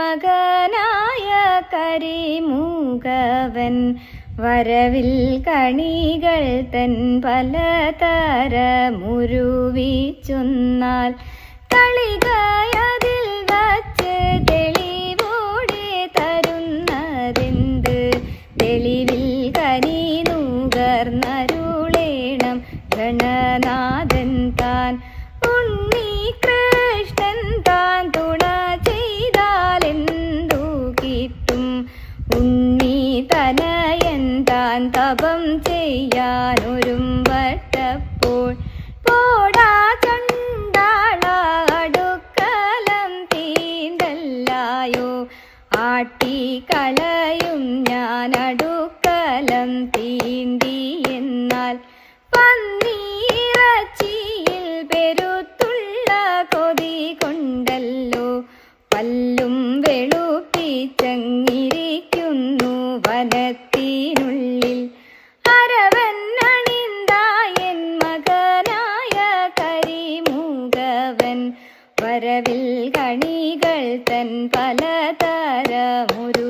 മകനായ കരിമൂകവൻ. വരവിൽ കണികൾ തൻ പലതരമുരുവിച്ചൊന്നാൽ കളികയതിൽ വച്ച് തെളിവോടെ തരുന്നതെന്ത്? തെളിവിൽ കനി നുകർന്നരുളേണം ഗണനാഥൻ താൻ. ഉണ്ണി കൃഷ്ണൻ താൻ ചെയ്യാനൊരുമ്പട്ടപ്പോൾ പോടാ ചണ്ടാള തീണ്ടല്ലായോ? ആട്ടി കലയും ഞാൻ അടുക്കലം തീണ്ടി എന്നാൽ പന്നീറച്ചിയിൽ പെരുത്തുള്ള കൊതി കൊണ്ടല്ലോ. പല്ലും വെളുപ്പിച്ചങ്ങിരിക്കുന്നു വനത്തിനുള്ളിൽ വരവിൽ കണികൾ തൻ പലതരമുരു